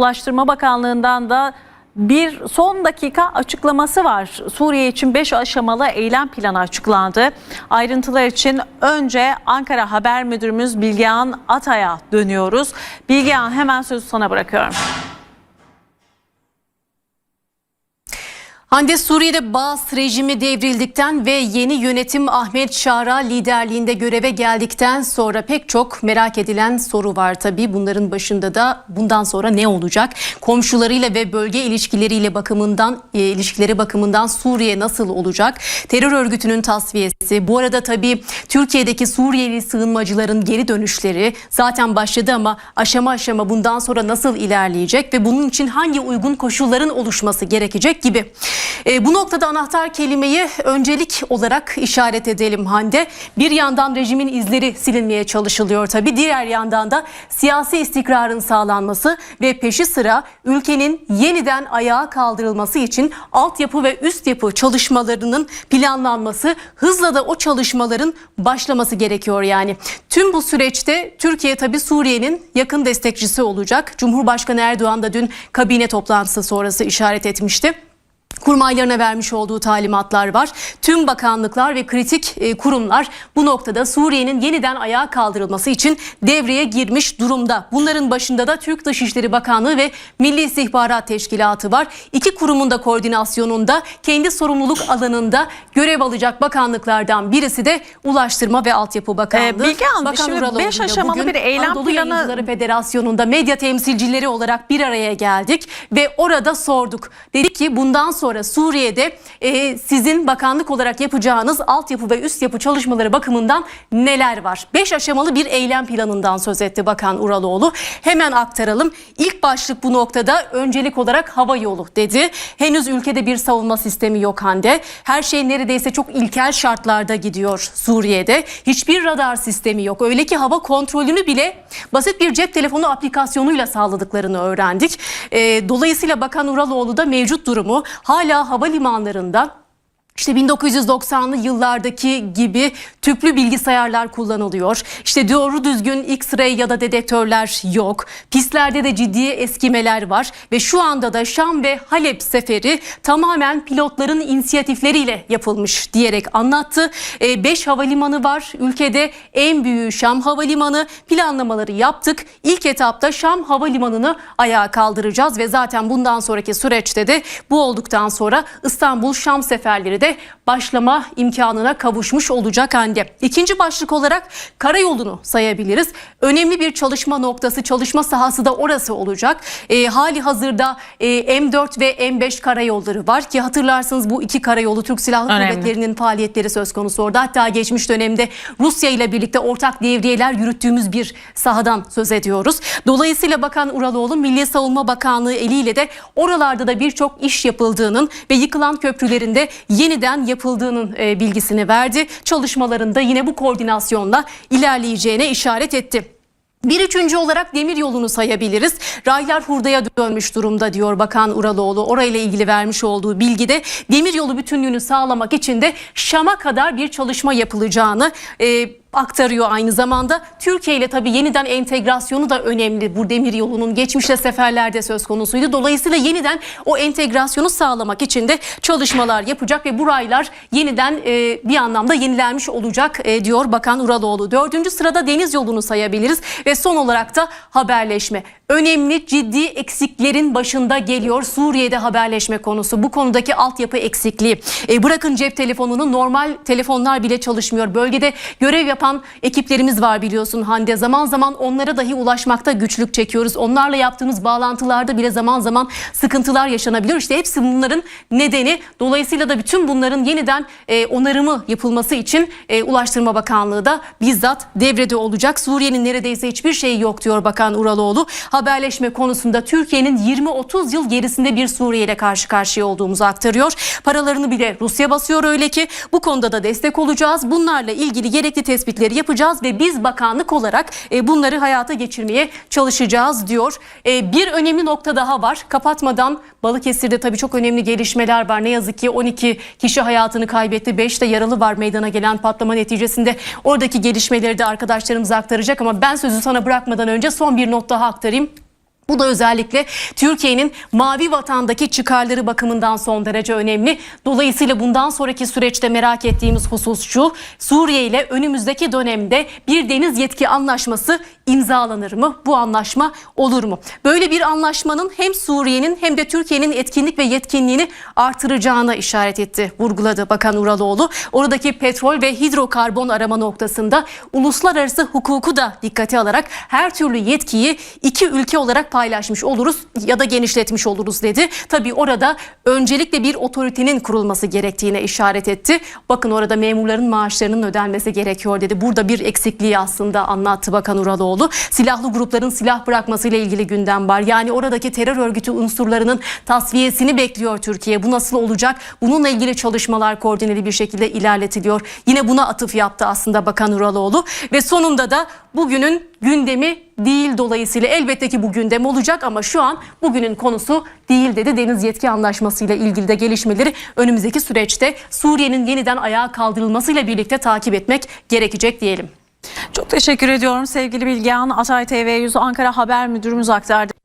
Ulaştırma Bakanlığı'ndan da bir son dakika açıklaması var. Suriye için 5 aşamalı eylem planı açıklandı. Ayrıntılar için önce Ankara Haber Müdürümüz Bilgehan Atay'a dönüyoruz. Bilgehan hemen sözü sana bırakıyorum. Hande Suriye'de Baas rejimi devrildikten ve yeni yönetim Ahmet Şara liderliğinde göreve geldikten sonra pek çok merak edilen soru var tabii. Bunların başında da bundan sonra ne olacak? Komşularıyla ve bölge ilişkileriyle bakımından e, ilişkileri bakımından Suriye nasıl olacak? Terör örgütünün tasfiyesi. Bu arada tabii Türkiye'deki Suriyeli sığınmacıların geri dönüşleri zaten başladı ama aşama aşama bundan sonra nasıl ilerleyecek ve bunun için hangi uygun koşulların oluşması gerekecek gibi. E, bu noktada anahtar kelimeyi öncelik olarak işaret edelim Hande. Bir yandan rejimin izleri silinmeye çalışılıyor tabii. Diğer yandan da siyasi istikrarın sağlanması ve peşi sıra ülkenin yeniden ayağa kaldırılması için altyapı ve üst yapı çalışmalarının planlanması, hızla da o çalışmaların başlaması gerekiyor yani. Tüm bu süreçte Türkiye tabii Suriye'nin yakın destekçisi olacak. Cumhurbaşkanı Erdoğan da dün kabine toplantısı sonrası işaret etmişti kurmaylarına vermiş olduğu talimatlar var. Tüm bakanlıklar ve kritik e, kurumlar bu noktada Suriye'nin yeniden ayağa kaldırılması için devreye girmiş durumda. Bunların başında da Türk Dışişleri Bakanlığı ve Milli İstihbarat Teşkilatı var. İki kurumun da koordinasyonunda kendi sorumluluk alanında görev alacak bakanlıklardan birisi de Ulaştırma ve Altyapı Bakanlığı. Ee, Bilge Hanım, Bakan şimdi Uraloğlu beş ile aşamalı bugün bir eylem Anadolu planı- Yayıncıları Federasyonu'nda medya temsilcileri olarak bir araya geldik ve orada sorduk. Dedik ki bundan sonra Suriye'de e, sizin bakanlık olarak yapacağınız altyapı ve üst yapı çalışmaları bakımından neler var? Beş aşamalı bir eylem planından söz etti Bakan Uraloğlu. Hemen aktaralım. İlk başlık bu noktada öncelik olarak hava yolu dedi. Henüz ülkede bir savunma sistemi yok Hande. Her şey neredeyse çok ilkel şartlarda gidiyor Suriye'de. Hiçbir radar sistemi yok. Öyle ki hava kontrolünü bile basit bir cep telefonu aplikasyonuyla sağladıklarını öğrendik. Ee, dolayısıyla Bakan Uraloğlu da mevcut durumu hala havalimanlarında işte 1990'lı yıllardaki gibi tüplü bilgisayarlar kullanılıyor. İşte doğru düzgün X-ray ya da dedektörler yok. Pistlerde de ciddi eskimeler var ve şu anda da Şam ve Halep seferi tamamen pilotların inisiyatifleriyle yapılmış diyerek anlattı. 5 havalimanı var. Ülkede en büyüğü Şam Havalimanı. Planlamaları yaptık. İlk etapta Şam Havalimanı'nı ayağa kaldıracağız ve zaten bundan sonraki süreçte de bu olduktan sonra İstanbul Şam seferleri de başlama imkanına kavuşmuş olacak Hande. İkinci başlık olarak karayolunu sayabiliriz. Önemli bir çalışma noktası, çalışma sahası da orası olacak. E, hali hazırda e, M4 ve M5 karayolları var ki hatırlarsınız bu iki karayolu Türk Silahlı Önemli. Kuvvetleri'nin faaliyetleri söz konusu orada. Hatta geçmiş dönemde Rusya ile birlikte ortak devriyeler yürüttüğümüz bir sahadan söz ediyoruz. Dolayısıyla Bakan Uraloğlu Milli Savunma Bakanlığı eliyle de oralarda da birçok iş yapıldığının ve yıkılan köprülerinde yeniden yapıldığının e, bilgisini verdi. Çalışmalarında yine bu koordinasyonla ilerleyeceğine işaret etti. Bir üçüncü olarak demir yolunu sayabiliriz. Raylar hurdaya dönmüş durumda diyor Bakan Uraloğlu. Orayla ilgili vermiş olduğu bilgide demir yolu bütünlüğünü sağlamak için de Şam'a kadar bir çalışma yapılacağını e, aktarıyor aynı zamanda. Türkiye ile tabii yeniden entegrasyonu da önemli. Bu demir yolunun geçmişte seferlerde söz konusuydu. Dolayısıyla yeniden o entegrasyonu sağlamak için de çalışmalar yapacak ve bu raylar yeniden e, bir anlamda yenilenmiş olacak e, diyor Bakan Uraloğlu. Dördüncü sırada deniz yolunu sayabiliriz ve son olarak da haberleşme. Önemli ciddi eksiklerin başında geliyor Suriye'de haberleşme konusu. Bu konudaki altyapı eksikliği. E, bırakın cep telefonunu normal telefonlar bile çalışmıyor. Bölgede görev yapan ekiplerimiz var biliyorsun Hande. Zaman zaman onlara dahi ulaşmakta güçlük çekiyoruz. Onlarla yaptığımız bağlantılarda bile zaman zaman sıkıntılar yaşanabiliyor. İşte hepsi bunların nedeni. Dolayısıyla da bütün bunların yeniden e, onarımı yapılması için e, Ulaştırma Bakanlığı da bizzat devrede olacak. Suriye'nin neredeyse hiçbir şeyi yok diyor Bakan Uraloğlu. Haberleşme konusunda Türkiye'nin 20-30 yıl gerisinde bir Suriye ile karşı karşıya olduğumuzu aktarıyor. Paralarını bile Rusya basıyor öyle ki bu konuda da destek olacağız. Bunlarla ilgili gerekli tespitleri yapacağız ve biz bakanlık olarak e, bunları hayata geçirmeye çalışacağız diyor. E, bir önemli nokta daha var. Kapatmadan Balıkesir'de tabii çok önemli gelişmeler var. Ne yazık ki 12 kişi hayatını kaybetti. 5 de yaralı var meydana gelen patlama neticesinde. Oradaki gelişmeleri de arkadaşlarımıza aktaracak ama ben sözü sana bırakmadan önce son bir not daha aktarayım. Bu da özellikle Türkiye'nin mavi vatandaki çıkarları bakımından son derece önemli. Dolayısıyla bundan sonraki süreçte merak ettiğimiz husus şu. Suriye ile önümüzdeki dönemde bir deniz yetki anlaşması imzalanır mı? Bu anlaşma olur mu? Böyle bir anlaşmanın hem Suriye'nin hem de Türkiye'nin etkinlik ve yetkinliğini artıracağına işaret etti. Vurguladı Bakan Uraloğlu. Oradaki petrol ve hidrokarbon arama noktasında uluslararası hukuku da dikkate alarak her türlü yetkiyi iki ülke olarak paylaşmış oluruz ya da genişletmiş oluruz dedi. Tabii orada öncelikle bir otoritenin kurulması gerektiğine işaret etti. Bakın orada memurların maaşlarının ödenmesi gerekiyor dedi. Burada bir eksikliği aslında anlattı Bakan Uraloğlu. Silahlı grupların silah bırakmasıyla ilgili gündem var. Yani oradaki terör örgütü unsurlarının tasfiyesini bekliyor Türkiye. Bu nasıl olacak? Bununla ilgili çalışmalar koordineli bir şekilde ilerletiliyor. Yine buna atıf yaptı aslında Bakan Uraloğlu ve sonunda da bugünün gündemi değil dolayısıyla elbette ki bu gündem olacak ama şu an bugünün konusu değil dedi. Deniz yetki anlaşması ile ilgili de gelişmeleri önümüzdeki süreçte Suriye'nin yeniden ayağa kaldırılmasıyla birlikte takip etmek gerekecek diyelim. Çok teşekkür ediyorum sevgili Bilgehan. Atay TV 100 Ankara Haber Müdürümüz aktardı.